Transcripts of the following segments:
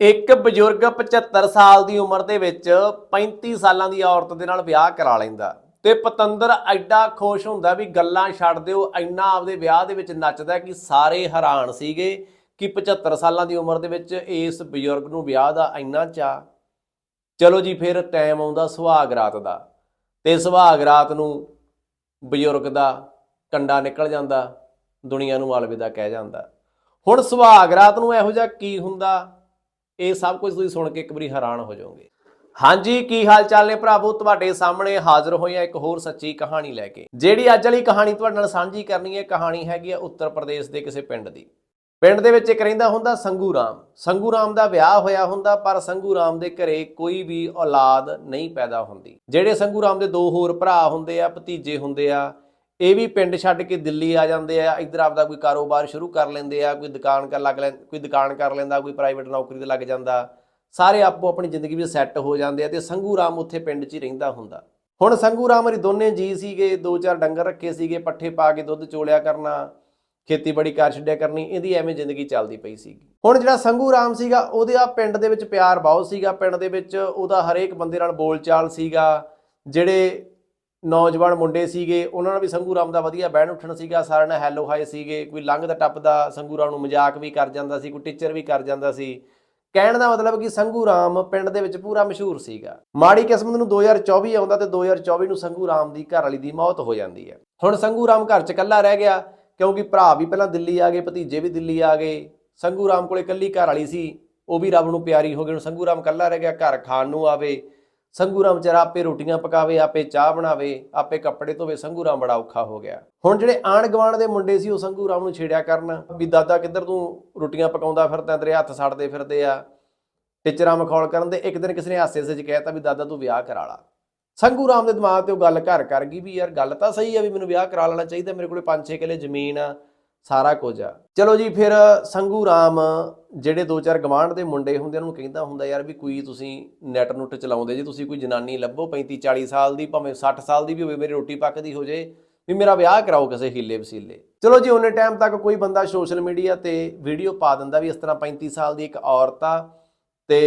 ਇੱਕ ਬਜ਼ੁਰਗ 75 ਸਾਲ ਦੀ ਉਮਰ ਦੇ ਵਿੱਚ 35 ਸਾਲਾਂ ਦੀ ਔਰਤ ਦੇ ਨਾਲ ਵਿਆਹ ਕਰਾ ਲੈਂਦਾ ਤੇ ਪਤੰਦਰ ਐਡਾ ਖੁਸ਼ ਹੁੰਦਾ ਵੀ ਗੱਲਾਂ ਛੱਡ ਦਿਓ, ਇੰਨਾ ਆਪਦੇ ਵਿਆਹ ਦੇ ਵਿੱਚ ਨੱਚਦਾ ਕਿ ਸਾਰੇ ਹੈਰਾਨ ਸੀਗੇ ਕਿ 75 ਸਾਲਾਂ ਦੀ ਉਮਰ ਦੇ ਵਿੱਚ ਇਸ ਬਜ਼ੁਰਗ ਨੂੰ ਵਿਆਹ ਦਾ ਇੰਨਾ ਚਾਅ। ਚਲੋ ਜੀ, ਫਿਰ ਟਾਈਮ ਆਉਂਦਾ ਸੁਹਾਗ ਰਾਤ ਦਾ। ਤੇ ਸੁਹਾਗ ਰਾਤ ਨੂੰ ਬਜ਼ੁਰਗ ਦਾ ਕੰਡਾ ਨਿਕਲ ਜਾਂਦਾ, ਦੁਨੀਆ ਨੂੰ ਅਲਵਿਦਾ ਕਹਿ ਜਾਂਦਾ। ਹੁਣ ਸੁਹਾਗ ਰਾਤ ਨੂੰ ਇਹੋ ਜਿਹਾ ਕੀ ਹੁੰਦਾ? ਇਹ ਸਭ ਕੁਝ ਤੁਸੀਂ ਸੁਣ ਕੇ ਇੱਕ ਵਾਰੀ ਹੈਰਾਨ ਹੋ ਜਾਓਗੇ। ਹਾਂਜੀ, ਕੀ ਹਾਲ ਚਾਲ ਨੇ ਭਰਾਵੋ? ਤੁਹਾਡੇ ਸਾਹਮਣੇ ਹਾਜ਼ਰ ਹੋਏ ਆ ਇੱਕ ਹੋਰ ਸੱਚੀ ਕਹਾਣੀ ਲੈ ਕੇ, ਜਿਹੜੀ ਅੱਜ ਵਾਲੀ ਕਹਾਣੀ ਤੁਹਾਡੇ ਨਾਲ ਸਾਂਝੀ ਕਰਨੀ ਹੈ। ਕਹਾਣੀ ਹੈਗੀ ਆ ਉੱਤਰ ਪ੍ਰਦੇਸ਼ ਦੇ ਕਿਸੇ ਪਿੰਡ ਦੀ। ਪਿੰਡ ਦੇ ਵਿੱਚ ਇੱਕ ਰਹਿੰਦਾ ਹੁੰਦਾ ਸੰਗੂ ਰਾਮ। ਸੰਗੂ ਰਾਮ ਦਾ ਵਿਆਹ ਹੋਇਆ ਹੁੰਦਾ, ਪਰ ਸੰਗੂ ਰਾਮ ਦੇ ਘਰੇ ਕੋਈ ਵੀ ਔਲਾਦ ਨਹੀਂ ਪੈਦਾ ਹੁੰਦੀ। ਜਿਹੜੇ ਸੰਗੂ ਰਾਮ ਦੇ ਦੋ ਹੋਰ ਭਰਾ ਹੁੰਦੇ ਆ, ਭਤੀਜੇ ਹੁੰਦੇ ਆ ਇਹ ਵੀ ਪਿੰਡ ਛੱਡ ਕੇ ਦਿੱਲੀ ਆ ਜਾਂਦੇ ਆ, ਇੱਧਰ ਆਪਦਾ ਕੋਈ ਕਾਰੋਬਾਰ ਸ਼ੁਰੂ ਕਰ ਲੈਂਦੇ ਆ, ਕੋਈ ਦੁਕਾਨ ਕਰ ਲੱਗ ਲੈ, ਕੋਈ ਦੁਕਾਨ ਕਰ ਲੈਂਦਾ, ਕੋਈ ਪ੍ਰਾਈਵੇਟ ਨੌਕਰੀ ਤੇ ਲੱਗ ਜਾਂਦਾ। ਸਾਰੇ ਆਪੋ ਆਪਣੀ ਜ਼ਿੰਦਗੀ ਵਿੱਚ ਸੈੱਟ ਹੋ ਜਾਂਦੇ ਆ ਤੇ ਸੰਗੂ ਰਾਮ ਉੱਥੇ ਪਿੰਡ 'ਚ ਹੀ ਰਹਿੰਦਾ ਹੁੰਦਾ। ਹੁਣ ਸੰਗੂ ਰਾਮ ਹਰੀ ਦੋਨੇ ਜੀ ਸੀਗੇ, ਦੋ ਚਾਰ ਡੰਗਰ ਰੱਖੇ ਸੀਗੇ, ਪੱਠੇ ਪਾ ਕੇ ਦੁੱਧ ਚੋਲਿਆ ਕਰਨਾ, ਖੇਤੀਬਾੜੀ ਕਰ ਛੱਡਿਆ ਕਰਨੀ, ਇਹਦੀ ਐਵੇਂ ਜ਼ਿੰਦਗੀ ਚੱਲਦੀ ਪਈ ਸੀਗੀ। ਹੁਣ ਜਿਹੜਾ ਸੰਗੂ ਰਾਮ ਸੀਗਾ, ਉਹਦੇ ਆ ਪਿੰਡ ਦੇ ਵਿੱਚ ਪਿਆਰ ਬਹੁਤ ਸੀਗਾ, ਪਿੰਡ ਦੇ ਵਿੱਚ ਉਹਦਾ ਹਰੇਕ ਬੰਦੇ ਨਾਲ ਬੋਲਚਾਲ ਸੀਗਾ, ਜਿਹੜੇ ਨੌਜਵਾਨ ਮੁੰਡੇ ਸੀਗੇ, ਉਹਨਾਂ ਨਾਲ ਵੀ ਸੰਗੂ ਰਾਮ ਦਾ ਵਧੀਆ ਬਹਿਣ ਉੱਠਣ ਸੀਗਾ, ਸਾਰਿਆਂ ਨਾਲ ਹੈਲੋ ਹਾਈ ਸੀਗੇ, ਕੋਈ ਲੰਘਦਾ ਟੱਪਦਾ ਸੰਗੂ ਰਾਮ ਨੂੰ ਮਜ਼ਾਕ ਵੀ ਕਰ ਜਾਂਦਾ ਸੀ, ਕੋਈ ਟੀਚਰ ਵੀ ਕਰ ਜਾਂਦਾ ਸੀ। ਕਹਿਣ ਦਾ ਮਤਲਬ ਕਿ ਸੰਗੂ ਰਾਮ ਪਿੰਡ ਦੇ ਵਿੱਚ ਪੂਰਾ ਮਸ਼ਹੂਰ ਸੀਗਾ। ਮਾੜੀ ਕਿਸਮਤ ਨੂੰ 2024 ਆਉਂਦਾ ਤੇ 2024 ਨੂੰ ਸੰਗੂ ਰਾਮ ਦੀ ਘਰ ਵਾਲੀ ਦੀ ਮੌਤ ਹੋ ਜਾਂਦੀ ਹੈ। ਹੁਣ ਸੰਗੂ ਰਾਮ ਘਰ 'ਚ ਇਕੱਲਾ ਰਹਿ ਗਿਆ, ਕਿਉਂਕਿ ਭਰਾ ਵੀ ਪਹਿਲਾਂ ਦਿੱਲੀ ਆ ਗਏ, ਭਤੀਜੇ ਵੀ ਦਿੱਲੀ ਆ ਗਏ। ਸੰਗੂ ਰਾਮ ਕੋਲੇ ਇਕੱਲੀ ਘਰ ਵਾਲੀ ਸੀ, ਉਹ ਵੀ ਰੱਬ ਨੂੰ ਪਿਆਰੀ ਹੋ ਗਈ, ਹੁਣ ਸੰਗੂ ਰਾਮ ਇਕੱਲਾ ਰਹਿ ਗਿਆ, ਘਰ ਖਾਣ ਨੂੰ ਆਵੇ। ਸੰਘੂ ਰਾਮ ਵਿਚਾਰਾ ਆਪੇ ਰੋਟੀਆਂ ਪਕਾਵੇ, ਆਪੇ ਚਾਹ ਬਣਾਵੇ, ਆਪੇ ਕੱਪੜੇ ਧੋਵੇ ਸੰਘੂ ਰਾਮ ਬੜਾ ਔਖਾ ਹੋ ਗਿਆ। ਹੁਣ ਜਿਹੜੇ ਆਣ ਗਵਾਣ ਦੇ ਮੁੰਡੇ ਸੀ, ਉਹ ਸੰਘੂ ਰਾਮ ਨੂੰ ਛੇੜਿਆ ਕਰਨ। ਵੀ ਦਾਦਾ ਕਿੱਧਰ ਤੂੰ ਰੋਟੀਆਂ ਪਕਾਉਂਦਾ ਫਿਰਦਾ, ਤੇਰੇ ਹੱਥ ਸੜਦੇ ਫਿਰਦੇ ਆ। ਟੀਚਰਾਂ ਮਖੌਲ ਕਰਨ ਦੇ ਇੱਕ ਦਿਨ ਕਿਸੇ ਨੇ ਹਾਸੇ ਵਿੱਚ ਕਹਿਤਾ ਵੀ ਦਾਦਾ ਤੂੰ ਵਿਆਹ ਕਰਾ ਲਾ। ਸੰਗੂ ਰਾਮ ਦੇ ਦਿਮਾਗ ਤੇ ਉਹ ਗੱਲ ਘਰ ਕਰ ਗਈ ਵੀ ਯਾਰ ਗੱਲ ਤਾਂ ਸਹੀ ਆ ਵੀ ਮੈਨੂੰ ਵਿਆਹ ਕਰਾ ਲੈਣਾ ਚਾਹੀਦਾ, ਮੇਰੇ ਕੋਲੇ 5-6 ਕਿੱਲੇ ਜ਼ਮੀਨ ਆ। ਸਾਰਾ ਕੁਝ ਆ। ਚਲੋ ਜੀ, ਫਿਰ ਸੰਗੂ ਰਾਮ, ਜਿਹੜੇ ਦੋ ਚਾਰ ਗਵਾਂਢ ਦੇ ਮੁੰਡੇ ਹੁੰਦੇ ਉਹਨੂੰ ਕਹਿੰਦਾ ਹੁੰਦਾ ਯਾਰ ਵੀ ਕੋਈ ਤੁਸੀਂ ਨੈਟ ਨੁੱਟ ਚਲਾਉਂਦੇ ਜੇ, ਤੁਸੀਂ ਕੋਈ ਜਨਾਨੀ ਲੱਭੋ 35 40 ਸਾਲ ਦੀ, ਭਾਵੇਂ 60 ਸਾਲ ਦੀ ਵੀ ਹੋਵੇ, ਮੇਰੀ ਰੋਟੀ ਪੱਕਦੀ ਹੋ ਜੇ, ਵੀ ਮੇਰਾ ਵਿਆਹ ਕਰਾਓ ਕਿਸੇ ਹੀਲੇ ਵਸੀਲੇ। ਚਲੋ ਜੀ ਉਹਨੇ ਟਾਈਮ ਤੱਕ ਕੋਈ ਬੰਦਾ ਸੋਸ਼ਲ ਮੀਡੀਆ ਤੇ ਵੀਡੀਓ ਪਾ ਦਿੰਦਾ ਵੀ ਇਸ ਤਰ੍ਹਾਂ 35 ਸਾਲ ਦੀ ਇੱਕ ਔਰਤ ਆ ਤੇ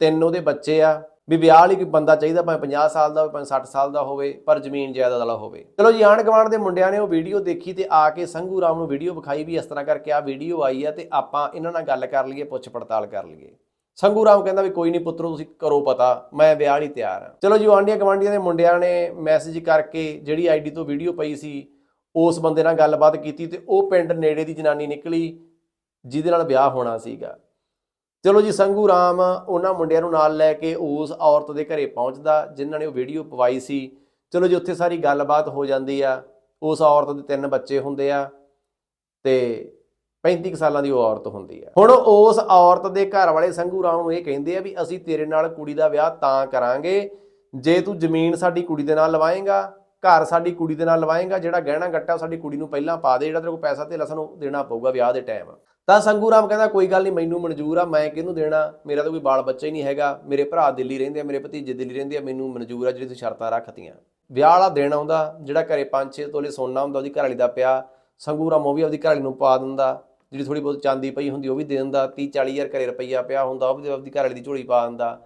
ਤਿੰਨ ਉਹਦੇ ਬੱਚੇ ਆ ਵੀ ਵਿਆਹ ਲਈ ਕੋਈ ਬੰਦਾ ਚਾਹੀਦਾ, ਭਾਵੇਂ 50 ਸਾਲ ਦਾ ਹੋਵੇ, ਭਾਵੇਂ 60 ਸਾਲ ਦਾ ਹੋਵੇ, ਪਰ ਜ਼ਮੀਨ ਜਾਇਦਾਦ ਵਾਲਾ ਹੋਵੇ। ਚਲੋ ਜੀ, ਆਂਢ ਗੁਆਂਢ ਦੇ ਮੁੰਡਿਆਂ ਨੇ ਉਹ ਵੀਡੀਓ ਦੇਖੀ ਤੇ ਆ ਕੇ ਸੰਘੂ ਰਾਮ ਨੂੰ ਵੀਡੀਓ ਵਿਖਾਈ ਵੀ ਇਸ ਤਰ੍ਹਾਂ ਕਰਕੇ ਆ ਵੀਡੀਓ ਆਈ ਆ ਤੇ ਆਪਾਂ ਇਹਨਾਂ ਨਾਲ ਗੱਲ ਕਰ ਲਈਏ, ਪੁੱਛ ਪੜਤਾਲ ਕਰ ਲਈਏ। ਸੰਗੂ ਰਾਮ ਕਹਿੰਦਾ ਵੀ ਕੋਈ ਨਹੀਂ ਪੁੱਤਰੋ, ਤੁਸੀਂ ਕਰੋ ਪਤਾ, ਮੈਂ ਵਿਆਹ ਲਈ ਤਿਆਰ ਹਾਂ ਚਲੋ ਜੀ, ਆਂਢੀਆਂ ਗਵਾਂਢੀਆਂ ਦੇ ਮੁੰਡਿਆਂ ਨੇ ਮੈਸੇਜ ਕਰਕੇ ਜਿਹੜੀ ਆਈਡੀ ਤੋਂ ਵੀਡੀਓ ਪਈ ਸੀ, ਉਸ ਬੰਦੇ ਨਾਲ ਗੱਲਬਾਤ ਕੀਤੀ ਤੇ ਉਹ ਪਿੰਡ ਨੇੜੇ ਦੀ ਜਨਾਨੀ ਨਿਕਲੀ, ਜਿਹਦੇ ਨਾਲ ਵਿਆਹ ਹੋਣਾ ਸੀਗਾ। ਚਲੋ ਜੀ, ਸੰਗੂ ਰਾਮ, ਉਹਨਾਂ ਮੁੰਡਿਆਂ ਨੂੰ ਨਾਲ ਲੈ ਕੇ ਉਸ ਔਰਤ ਦੇ ਘਰੇ ਪਹੁੰਚਦਾ, ਜਿਨ੍ਹਾਂ ਨੇ ਉਹ ਵੀਡੀਓ ਪਵਾਈ ਸੀ। ਚਲੋ ਜੀ, ਉੱਥੇ ਸਾਰੀ ਗੱਲਬਾਤ ਹੋ ਜਾਂਦੀ ਆ। ਉਸ ਔਰਤ ਦੇ ਤਿੰਨ ਬੱਚੇ ਹੁੰਦੇ ਆ ਤੇ 35 ਕੁ ਸਾਲਾਂ ਦੀ ਉਹ ਔਰਤ ਹੁੰਦੀ ਆ। ਹੁਣ ਉਸ ਔਰਤ ਦੇ ਘਰ ਵਾਲੇ ਸੰਗੂ ਰਾਮ ਨੂੰ ਇਹ ਕਹਿੰਦੇ ਆ ਵੀ ਅਸੀਂ ਤੇਰੇ ਨਾਲ ਕੁੜੀ ਦਾ ਵਿਆਹ ਤਾਂ ਕਰਾਂਗੇ। ਜੇ ਤੂੰ ਜ਼ਮੀਨ ਸਾਡੀ ਕੁੜੀ ਦੇ ਨਾਲ ਲਵਾਏਗਾ, ਘਰ ਸਾਡੀ ਕੁੜੀ ਦੇ ਨਾਲ ਲਵਾਏਗਾ, ਜਿਹੜਾ ਗਹਿਣਾ ਗੱਟਾ ਉਹ ਸਾਡੀ ਕੁੜੀ ਨੂੰ ਪਹਿਲਾਂ ਪਾ ਦੇ, ਜਿਹੜਾ ਤੇਰੇ ਕੋਲ ਪੈਸਾ ਧੇਲਾ ਸਾਨੂੰ ਦੇਣਾ ਪਊਗਾ ਵਿਆਹ ਦੇ ਟਾਈਮ ਤਾਂ ਸੰਗੂ ਰਾਮ ਕਹਿੰਦਾ, ਕੋਈ ਗੱਲ ਨਹੀਂ, ਮੈਨੂੰ ਮਨਜ਼ੂਰ ਆ, ਮੈਂ ਕਿਹਨੂੰ ਦੇਣਾ? ਮੇਰਾ ਤਾਂ ਕੋਈ ਬਾਲ ਬੱਚਾ ਹੀ ਨਹੀਂ ਹੈਗਾ। ਮੇਰੇ ਭਰਾ ਦਿੱਲੀ ਰਹਿੰਦੇ ਆ, ਮੇਰੇ ਭਤੀਜੇ ਦਿੱਲੀ ਰਹਿੰਦੇ ਆ, ਮੈਨੂੰ ਮਨਜ਼ੂਰ ਆ ਜਿਹੜੀ ਤੁਸੀਂ ਸ਼ਰਤਾਂ ਰੱਖਤੀਆਂ। ਵਿਆਹ ਵਾਲਾ ਦਿਨ ਆਉਂਦਾ, ਜਿਹੜਾ ਘਰੇ 5-6 ਤੋਲੇ ਸੋਨਾ ਹੁੰਦਾ, ਉਹਦੀ ਘਰਵਾਲੀ ਦਾ ਪਿਆ। ਸੰਗੂ ਰਾਮ ਉਹ ਵੀ ਆਪਦੀ ਘਰਵਾਲੀ ਨੂੰ ਪਾ ਦਿੰਦਾ। ਜਿਹੜੀ ਥੋੜੀ ਬਹੁਤ ਚਾਂਦੀ ਪਈ ਹੁੰਦੀ, ਉਹ ਵੀ ਦੇ ਦਿੰਦਾ। 30-40 ਹਜ਼ਾਰ ਘਰੇ ਰੁਪਈਆ ਪਿਆ ਹੁੰਦਾ, ਉਹ ਵੀ ਆਪਦੀ ਘਰਵਾਲੀ ਦੀ ਝੋਲੀ ਪਾ ਦਿੰਦਾ।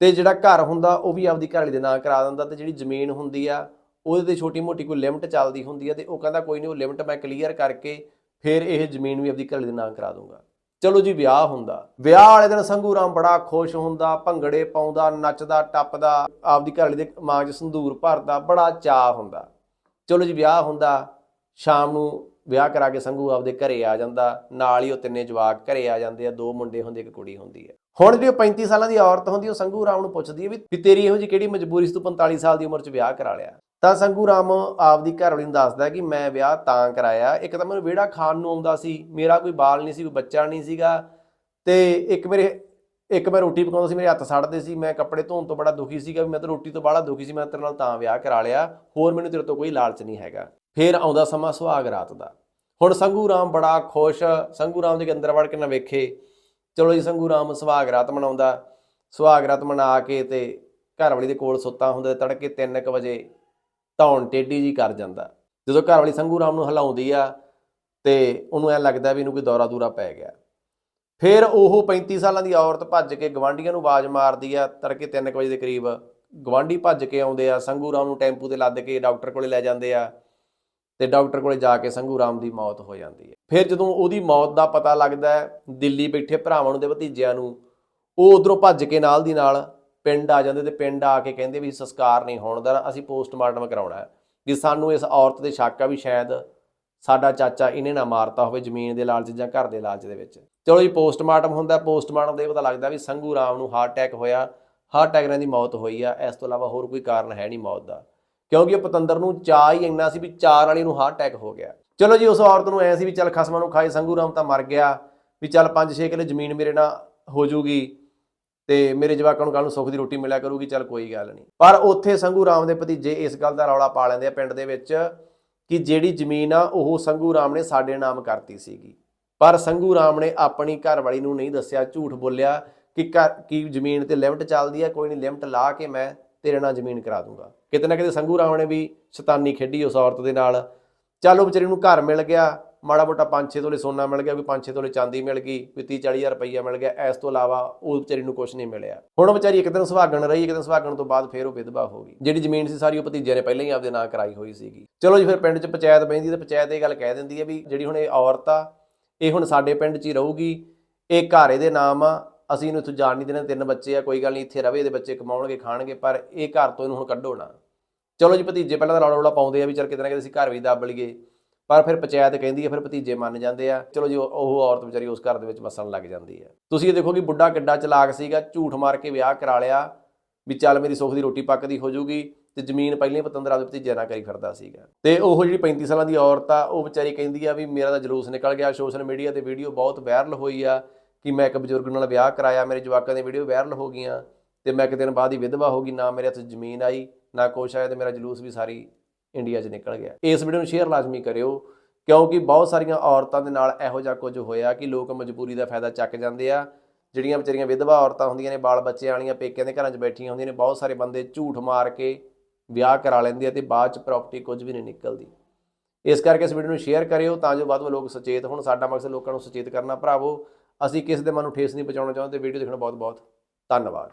ਤੇ ਜਿਹੜਾ ਘਰ ਹੁੰਦਾ, ਉਹ ਵੀ ਆਪਦੀ ਘਰਵਾਲੀ ਦੇ ਨਾਂ ਕਰਾ ਦਿੰਦਾ ਤੇ ਜਿਹੜੀ ਜ਼ਮੀਨ ਹੁੰਦੀ ਆ, ਉਹਦੇ ਤੇ ਛੋਟੀ ਮੋਟੀ ਕੋਈ ਲਿਮਟ ਚੱਲਦੀ ਹੁੰਦੀ ਆ ਤੇ ਉਹ ਕਹਿੰਦਾ, ਕੋਈ ਨਹੀਂ, ਉਹ ਲਿਮਟ ਮੈਂ ਕਲੀਅਰ ਕਰਕੇ ਫਿਰ ਇਹ ਜ਼ਮੀਨ ਵੀ ਆਪਣੀ ਘਰਵਾਲੀ ਦੇ ਨਾਂ ਕਰਾ ਦੂੰਗਾ ਚਲੋ ਜੀ, ਵਿਆਹ ਹੁੰਦਾ। ਵਿਆਹ ਵਾਲੇ ਦਿਨ ਸੰਘੂ ਰਾਮ ਬੜਾ ਖੁਸ਼ ਹੁੰਦਾ, ਭੰਗੜੇ ਪਾਉਂਦਾ, ਨੱਚਦਾ, ਟੱਪਦਾ, ਆਪਦੀ ਘਰਵਾਲੀ ਦੇ ਮਾਂ 'ਚ ਸੰਧੂਰ ਭਰਦਾ, ਬੜਾ ਚਾਹ ਹੁੰਦਾ। ਚਲੋ ਜੀ, ਵਿਆਹ ਹੁੰਦਾ, ਸ਼ਾਮ ਨੂੰ ਵਿਆਹ ਕਰਾ ਕੇ ਸੰਘੂ ਆਪਦੇ ਘਰੇ ਆ ਜਾਂਦਾ, ਨਾਲ ਹੀ ਉਹ ਤਿੰਨੇ ਜਵਾਕ ਘਰੇ ਆ ਜਾਂਦੇ ਆ, ਦੋ ਮੁੰਡੇ ਹੁੰਦੇ, ਇੱਕ ਕੁੜੀ ਹੁੰਦੀ ਹੈ ਹੁਣ ਜਿਹੜੀ ਉਹ 35 ਸਾਲਾਂ ਦੀ ਔਰਤ ਹੁੰਦੀ, ਉਹ ਸੰਘੂ ਰਾਮ ਨੂੰ ਪੁੱਛਦੀ ਹੈ ਵੀ ਵੀ ਤੇਰੀ ਇਹੋ ਜੀ ਕਿਹੜੀ ਮਜਬੂਰੀ ਸੀ, ਤੂੰ 45 ਸਾਲ ਦੀ ਉਮਰ 'ਚ ਵਿਆਹ ਕਰਾ ਲਿਆ? ਤਾਂ ਸੰਗੂ ਰਾਮ ਆਪਦੀ ਘਰਵਾਲੀ ਨੂੰ ਦੱਸਦਾ ਕਿ ਮੈਂ ਵਿਆਹ ਤਾਂ ਕਰਾਇਆ। ਇੱਕ ਤਾਂ ਮੈਨੂੰ ਵਿਹੜਾ ਖਾਣ ਨੂੰ ਆਉਂਦਾ ਸੀ। ਮੇਰਾ ਕੋਈ ਬਾਲ ਨਹੀਂ ਸੀ, ਕੋਈ ਬੱਚਾ ਨਹੀਂ ਸੀਗਾ। ਤੇ ਇੱਕ ਮੇਰੇ, ਇੱਕ ਮੈਂ ਰੋਟੀ ਪਕਾਉਂਦਾ ਸੀ, ਮੇਰੇ ਹੱਥ ਸੜਦੇ ਸੀ। ਮੈਂ ਕੱਪੜੇ ਧੋਣ ਤੋਂ ਬੜਾ ਦੁਖੀ ਸੀਗਾ ਵੀ ਮੈਂ ਤਾਂ ਰੋਟੀ ਤੋਂ ਬੜਾ ਦੁਖੀ ਸੀ, ਮੈਂ ਤੇਰੇ ਨਾਲ ਤਾਂ ਵਿਆਹ ਕਰਾ ਲਿਆ। ਹੋਰ ਮੈਨੂੰ ਤੇਰੇ ਤੋਂ ਕੋਈ ਲਾਲਚ ਨਹੀਂ ਹੈਗਾ। ਫੇਰ ਆਉਂਦਾ ਸਮਾਂ ਸੁਹਾਗ ਰਾਤ ਦਾ। ਹੁਣ ਸੰਗੂ ਰਾਮ ਬੜਾ ਖੁਸ਼। ਸੰਗੂ ਰਾਮ ਦੇ ਅੰਦਰ ਵੜ ਕੇ ਨਾ ਵੇਖੇ। ਚਲੋ ਜੀ, ਸੰਗੂ ਰਾਮ ਸੁਹਾਗ ਰਾਤ ਮਨਾਉਂਦਾ। ਸੁਹਾਗ ਰਾਤ ਮਨਾ ਕੇ ਤੇ ਘਰਵਾਲੀ ਦੇ ਕੋਲ ਸੁੱਤਾ ਹੁੰਦਾ ਤੇ ਤੜਕੇ 3:00 ਵਜੇ ਧੌਣ ਟੇਢੀ ਜੀ ਕਰ ਜਾਂਦਾ। ਜਦੋਂ ਘਰ ਵਾਲੀ ਸੰਘੂ ਰਾਮ ਨੂੰ ਹਿਲਾਉਂਦੀ ਆ, ਤੇ ਉਹਨੂੰ ਐ ਲੱਗਦਾ ਵੀ ਇਹਨੂੰ ਕੋਈ ਦੌਰਾ ਦੂਰਾ ਪੈ ਗਿਆ। ਫਿਰ ਉਹ 35 ਸਾਲਾਂ ਦੀ ਔਰਤ ਭੱਜ ਕੇ ਗਵਾਂਢੀਆਂ ਨੂੰ ਆਵਾਜ਼ ਮਾਰਦੀ ਆ, ਤੜਕੇ 3 ਵਜੇ ਦੇ ਕਰੀਬ ਗਵਾਂਢੀ ਭੱਜ ਕੇ ਆਉਂਦੇ ਆ ਸੰਘੂ ਰਾਮ ਨੂੰ ਟੈਂਪੂ ਤੇ ਲੱਦ ਕੇ ਡਾਕਟਰ ਕੋਲੇ ਲੈ ਜਾਂਦੇ ਆ, ਤੇ ਡਾਕਟਰ ਕੋਲੇ ਜਾ ਕੇ ਸੰਘੂ ਰਾਮ ਦੀ ਮੌਤ ਹੋ ਜਾਂਦੀ ਹੈ। ਫਿਰ ਜਦੋਂ ਉਹਦੀ ਮੌਤ ਦਾ ਪਤਾ ਲੱਗਦਾ ਦਿੱਲੀ ਬੈਠੇ ਭਰਾਵਾਂ ਨੂੰ ਤੇ ਭਤੀਜਿਆਂ ਨੂੰ, ਉਹ ਉਧਰੋਂ ਭੱਜ ਕੇ ਨਾਲ ਦੀ ਨਾਲ ਪਿੰਡ ਆ ਜਾਂਦੇ ਤੇ ਪਿੰਡ ਆ ਕੇ ਕਹਿੰਦੇ ਵੀ ਸੰਸਕਾਰ ਨਹੀਂ ਹੋਣ ਦਾ ਅਸੀਂ ਪੋਸਟਮਾਰਟਮ ਕਰਾਉਣਾ ਹੈ। ਵੀ ਸਾਨੂੰ ਇਸ ਔਰਤ ਦੇ ਸ਼ੱਕ ਆ ਵੀ ਸ਼ਾਇਦ ਸਾਡਾ ਚਾਚਾ ਇਹਨੇ ਨਾ ਮਾਰਤਾ ਹੋਵੇ ਜ਼ਮੀਨ ਦੇ ਲਾਲਚ ਜਾਂ ਘਰ ਦੇ ਲਾਲਚ ਦੇ ਵਿੱਚ। ਚਲੋ ਜੀ, ਪੋਸਟਮਾਰਟਮ ਹੁੰਦਾ, ਪੋਸਟਮਾਰਟਮ ਦੇ ਪਤਾ ਲੱਗਦਾ ਵੀ ਸੰਘੂ ਰਾਮ ਨੂੰ ਹਾਰਟ ਅਟੈਕ ਹੋਇਆ ਹਾਰਟ ਅਟੈਕ ਨਾਲ ਦੀ ਮੌਤ ਹੋਈ ਆ, ਇਸ ਤੋਂ ਇਲਾਵਾ ਹੋਰ ਕੋਈ ਕਾਰਨ ਹੈ ਨਹੀਂ ਮੌਤ ਦਾ। ਕਿਉਂਕਿ ਉਹ ਪਤੰਦਰ ਨੂੰ ਚਾਹ ਹੀ ਇੰਨਾ ਸੀ ਵੀ ਚਾਰ ਵਾਲੀ ਨੂੰ ਹਾਰਟ ਅਟੈਕ ਹੋ ਗਿਆ। ਚਲੋ ਜੀ, ਉਸ ਔਰਤ ਨੂੰ ਐ ਸੀ ਵੀ ਚੱਲ ਖਸਮਾਂ ਨੂੰ ਖਾਏ ਸੰਘੂ ਰਾਮ ਤਾਂ ਮਰ ਗਿਆ, ਵੀ ਚੱਲ 5-6 ਕਿਲੇ ਜ਼ਮੀਨ ਮੇਰੇ ਨਾਲ ਹੋ ਜੂਗੀ। ਤੇ ਮੇਰੇ ਜਵਾਕਾਂ ਨੂੰ ਕੱਲ ਨੂੰ ਸੁੱਖ ਦੀ ਰੋਟੀ ਮਿਲਿਆ ਕਰੂਗੀ ਚੱਲ ਕੋਈ ਗੱਲ ਨਹੀਂ। ਪਰ ਉੱਥੇ ਸੰਘੂ ਰਾਮ ਦੇ ਭਤੀਜੇ ਇਸ ਗੱਲ ਦਾ ਰੌਲਾ ਪਾ ਲੈਂਦੇ ਆ ਪਿੰਡ ਦੇ ਵਿੱਚ ਕਿ ਜਿਹੜੀ ਜ਼ਮੀਨ ਆ, ਉਹ ਸੰਘੂ ਰਾਮ ਨੇ ਸਾਡੇ ਨਾਮ ਕਰਤੀ ਸੀਗੀ। ਪਰ ਸੰਘੂ ਰਾਮ ਨੇ ਆਪਣੀ ਘਰਵਾਲੀ ਨੂੰ ਨਹੀਂ ਦੱਸਿਆ, ਝੂਠ ਬੋਲਿਆ ਕਿ ਘਰ, ਕੀ ਜ਼ਮੀਨ ਤੇ ਲਿਮਟ ਚੱਲਦੀ ਆ, ਕੋਈ ਨਹੀਂ ਲਿਮਟ ਲਾ ਕੇ ਮੈਂ ਤੇਰੇ ਨਾਲ ਜ਼ਮੀਨ ਕਰਾ ਦੂੰਗਾ। ਕਿਤੇ ਨਾ ਕਿਤੇ ਸੰਘੂ ਰਾਮ ਨੇ ਵੀ ਸ਼ੈਤਾਨੀ ਖੇਡੀ ਉਸ ਔਰਤ ਦੇ ਨਾਲ। ਚੱਲ ਉਹ ਵਿਚਾਰੀ ਨੂੰ ਘਰ ਮਿਲ ਗਿਆ ਮਾੜਾ ਮੋਟਾ 5-6 ਤੋਲੇ ਸੋਨਾ ਮਿਲ ਗਿਆ, ਕੋਈ 5-6 ਤੋਲੇ ਚਾਂਦੀ ਮਿਲ ਗਈ, ਕੋਈ 30-40000 ਰੁਪਈਆ ਮਿਲ ਗਿਆ, ਇਸ ਤੋਂ ਇਲਾਵਾ ਉਹ ਵਿਚਾਰੀ ਨੂੰ ਕੁਝ ਨਹੀਂ ਮਿਲਿਆ। ਹੁਣ ਵਿਚਾਰੀ ਇੱਕ ਦਿਨ ਸੁਹਾਗਣ ਰਹੀ, ਇੱਕ ਦਿਨ ਸੁਹਾਗਣ ਤੋਂ ਬਾਅਦ ਫੇਰ ਉਹ ਵਿਧਵਾ ਹੋ ਗਈ। ਜਿਹੜੀ ਜ਼ਮੀਨ ਸੀ ਸਾਰੀ ਉਹ ਭਤੀਜੇ ਨੇ ਪਹਿਲਾਂ ਹੀ ਆਪਦੇ ਨਾਂ ਕਰਾਈ ਹੋਈ ਸੀਗੀ। ਚਲੋ ਜੀ, ਫਿਰ ਪਿੰਡ 'ਚ ਪੰਚਾਇਤ ਬੈਂਦੀ ਤੇ ਪੰਚਾਇਤ ਇਹ ਗੱਲ ਕਹਿ ਦਿੰਦੀ ਹੈ ਵੀ ਜਿਹੜੀ ਹੁਣ ਇਹ ਔਰਤ ਆ, ਇਹ ਹੁਣ ਸਾਡੇ ਪਿੰਡ 'ਚ ਹੀ ਰਹੂਗੀ, ਇਹ ਘਰ ਇਹਦੇ ਨਾਮ ਆ, ਅਸੀਂ ਇਹਨੂੰ ਇੱਥੋਂ ਜਾਣ ਨਹੀਂ ਦੇਣਾ, ਤਿੰਨ ਬੱਚੇ ਆ, ਕੋਈ ਗੱਲ ਨਹੀਂ, ਇੱਥੇ ਰਵੇ, ਇਹਦੇ ਬੱਚੇ ਕਮਾਉਣਗੇ, ਖਾਣਗੇ, ਪਰ ਇਹ ਘਰ ਤੋਂ ਇਹਨੂੰ ਹੁਣ ਕੱਢੋ ਨਾ। ਚਲੋ ਜੀ, ਭਤੀਜੇ ਪਹਿਲਾਂ ਤਾਂ ਰੌਲਾ ਰੌਲਾ ਪਾਉਂਦੇ ਆ ਵੀ ਚਲ ਕਿਤੇ ਨਾ ਕਿਤੇ ਅਸੀਂ ਘਰ ਵੀ ਦੱਬ ਲਈਏ। ਪਰ ਫਿਰ ਪੰਚਾਇਤ ਕਹਿੰਦੀ ਹੈ, ਫਿਰ ਭਤੀਜੇ ਮੰਨ ਜਾਂਦੇ ਆ। ਚਲੋ ਜੀ, ਉਹ ਔਰਤ ਵਿਚਾਰੀ ਉਸ ਘਰ ਦੇ ਵਿੱਚ ਵਸਣ ਲੱਗ ਜਾਂਦੀ ਹੈ। ਤੁਸੀਂ ਇਹ ਦੇਖੋ ਕਿ ਬੁੱਢਾ ਕਿੱਡਾ ਚਲਾਕ ਸੀਗਾ, ਝੂਠ ਮਾਰ ਕੇ ਵਿਆਹ ਕਰਾ ਲਿਆ ਵੀ ਚੱਲ ਮੇਰੀ ਸੁੱਖ ਦੀ ਰੋਟੀ ਪੱਕਦੀ ਹੋ ਜਾਊਗੀ ਤੇ ਜ਼ਮੀਨ ਪਹਿਲਾਂ ਹੀ ਪਤੰਦਰ ਭਤੀਜੇ ਨਾਲ ਕਰੀ ਫਿਰਦਾ ਸੀਗਾ। ਤੇ ਉਹ ਜਿਹੜੀ 35 ਸਾਲਾਂ ਦੀ ਔਰਤ ਆ, ਉਹ ਵਿਚਾਰੀ ਕਹਿੰਦੀ ਆ ਵੀ ਮੇਰਾ ਤਾਂ ਜਲੂਸ ਨਿਕਲ ਗਿਆ, ਸੋਸ਼ਲ ਮੀਡੀਆ ਤੇ ਵੀਡੀਓ ਬਹੁਤ ਵਾਇਰਲ ਹੋਈ ਆ ਕਿ ਮੈਂ ਇੱਕ ਬਜ਼ੁਰਗ ਨਾਲ ਵਿਆਹ ਕਰਾਇਆ, ਮੇਰੇ ਜਵਾਕਾਂ ਦੀਆਂ ਵੀਡੀਓ ਵਾਇਰਲ ਹੋ ਗਈਆਂ ਤੇ ਮੈਂ ਇੱਕ ਦਿਨ ਬਾਅਦ ਹੀ ਵਿਧਵਾ ਹੋ ਗਈ, ਨਾ ਮੇਰੇ ਹੱਥ ਜ਼ਮੀਨ ਆਈ, ਨਾ ਕੁਛ ਆਇਆ ਤੇ ਮੇਰਾ ਜਲੂਸ ਵੀ ਸਾਰੀ ਇੰਡੀਆ 'ਚ ਨਿਕਲ ਗਿਆ। ਇਸ ਵੀਡੀਓ ਨੂੰ ਸ਼ੇਅਰ ਲਾਜ਼ਮੀ ਕਰਿਓ, ਕਿਉਂਕਿ ਬਹੁਤ ਸਾਰੀਆਂ ਔਰਤਾਂ ਦੇ ਨਾਲ ਇਹੋ ਜਿਹਾ ਕੁਝ ਹੋਇਆ ਕਿ ਲੋਕ ਮਜਬੂਰੀ ਦਾ ਫਾਇਦਾ ਚੱਕ ਜਾਂਦੇ ਆ। ਜਿਹੜੀਆਂ ਵਿਚਾਰੀਆਂ ਵਿਧਵਾ ਔਰਤਾਂ ਹੁੰਦੀਆਂ ਨੇ, ਬਾਲ ਬੱਚੇ ਵਾਲੀਆਂ, ਪੇਕਿਆਂ ਦੇ ਘਰਾਂ 'ਚ ਬੈਠੀਆਂ ਹੁੰਦੀਆਂ ਨੇ, ਬਹੁਤ ਸਾਰੇ ਬੰਦੇ ਝੂਠ ਮਾਰ ਕੇ ਵਿਆਹ ਕਰਾ ਲੈਂਦੇ ਆ ਤੇ ਬਾਅਦ 'ਚ ਪ੍ਰਾਪਰਟੀ ਕੁਝ ਵੀ ਨਹੀਂ ਨਿਕਲਦੀ। ਇਸ ਕਰਕੇ ਇਸ ਵੀਡੀਓ ਨੂੰ ਸ਼ੇਅਰ ਕਰਿਓ ਤਾਂ ਜੋ ਵੱਧ ਤੋਂ ਲੋਕ ਸੁਚੇਤ ਹੋਣ। ਸਾਡਾ ਮਕਸਦ ਲੋਕਾਂ ਨੂੰ ਸੁਚੇਤ ਕਰਨਾ, ਭਰਾਵੋ। ਅਸੀਂ ਕਿਸੇ ਦੇ ਮਨ ਨੂੰ ਠੇਸ ਨਹੀਂ ਪਹੁੰਚਾਉਣਾ ਚਾਹੁੰਦੇ। ਵੀਡੀਓ ਦੇਖਣਾ ਬਹੁਤ ਬਹੁਤ ਧੰਨਵਾਦ।